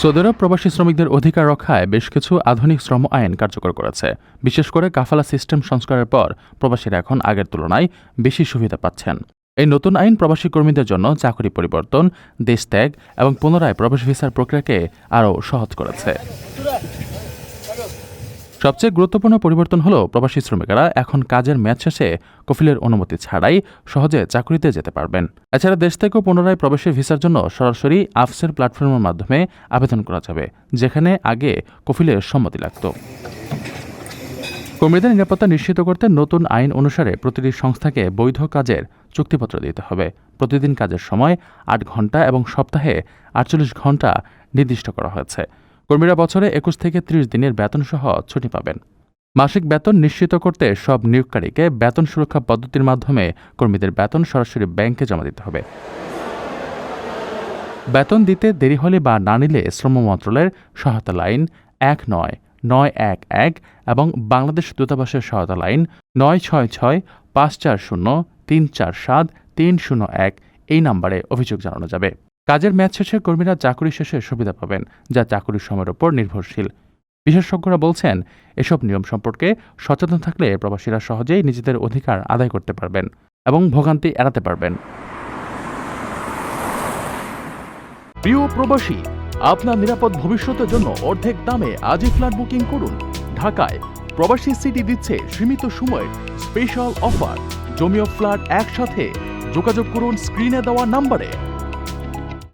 Saudi আরব প্রবাসী শ্রমিকদের অধিকার রক্ষায় বেশ কিছু আধুনিক শ্রম আইন কার্যকর করেছে। বিশেষ করে কাফালা সিস্টেম সংস্কারের পর প্রবাসীরা এখন আগের তুলনায় বেশি সুবিধা পাচ্ছেন। এই নতুন আইন প্রবাসী কর্মীদের জন্য চাকরি পরিবর্তন, দেশ ত্যাগ এবং পুনরায় প্রবেশ ভিসার প্রক্রিয়াকে আরও সহজ করেছে। সবচেয়ে গুরুত্বপূর্ণ পরিবর্তন হল প্রবাসী শ্রমিকেরা এখন কাজের ম্যাচ শেষে কফিলের অনুমতি ছাড়াই সহজে চাকরিতে যেতে পারবেন। এছাড়া দেশ থেকে পুনরায় প্রবেশের ভিসার জন্য সরাসরি আফসের প্ল্যাটফর্মের মাধ্যমে আবেদন করা যাবে, যেখানে আগে কফিলের সম্মতি লাগত। কর্মীদের নিরাপত্তা নিশ্চিত করতে নতুন আইন অনুসারে প্রতিটি সংস্থাকে বৈধ কাজের চুক্তিপত্র দিতে হবে। প্রতিদিন কাজের সময় আট ঘণ্টা এবং সপ্তাহে আটচল্লিশ ঘণ্টা নির্দিষ্ট করা হয়েছে। কর্মীরা বছরে একুশ থেকে ত্রিশ দিনের বেতন সহ ছুটি পাবেন। মাসিক বেতন নিশ্চিত করতে সব নিয়োগকারীকে বেতন সুরক্ষা পদ্ধতির মাধ্যমে কর্মীদের বেতন সরাসরি ব্যাংকে জমা দিতে হবে। বেতন দিতে দেরি হলে বা না নিলে শ্রম মন্ত্রণালয়ের সহায়তা লাইন এক নয় নয় এক এক এবং বাংলাদেশ দূতাবাসের সহায়তা লাইন নয় ছয় ছয় পাঁচ চার শূন্য তিন চার সাত তিন শূন্য এক এই নম্বরে অভিযোগ জানানো যাবে। কাজের ম্যাচ শেষে কর্মীরা চাকরি শেষে সুবিধা পাবেন, যা চাকরির সময়ের উপর নির্ভরশীল। বিশেষজ্ঞরা বলছেন, এসব নিয়ম সম্পর্কে সচেতন থাকলে প্রবাসীরা সহজেই নিজেদের অধিকার আদায় করতে পারবেন এবং ভোগান্তি এড়াতে পারবেন। প্রিয় প্রবাসী, আপনার নিরাপদ ভবিষ্যতের জন্য অর্ধেক দামে আজই ফ্ল্যাট বুকিং করুন। ঢাকায় প্রবাসী সিটি দিচ্ছে সীমিত সময়ের স্পেশাল অফার। জমিও ফ্ল্যাট একসাথে। যোগাযোগ করুন স্ক্রিনে দেওয়া নাম্বারে।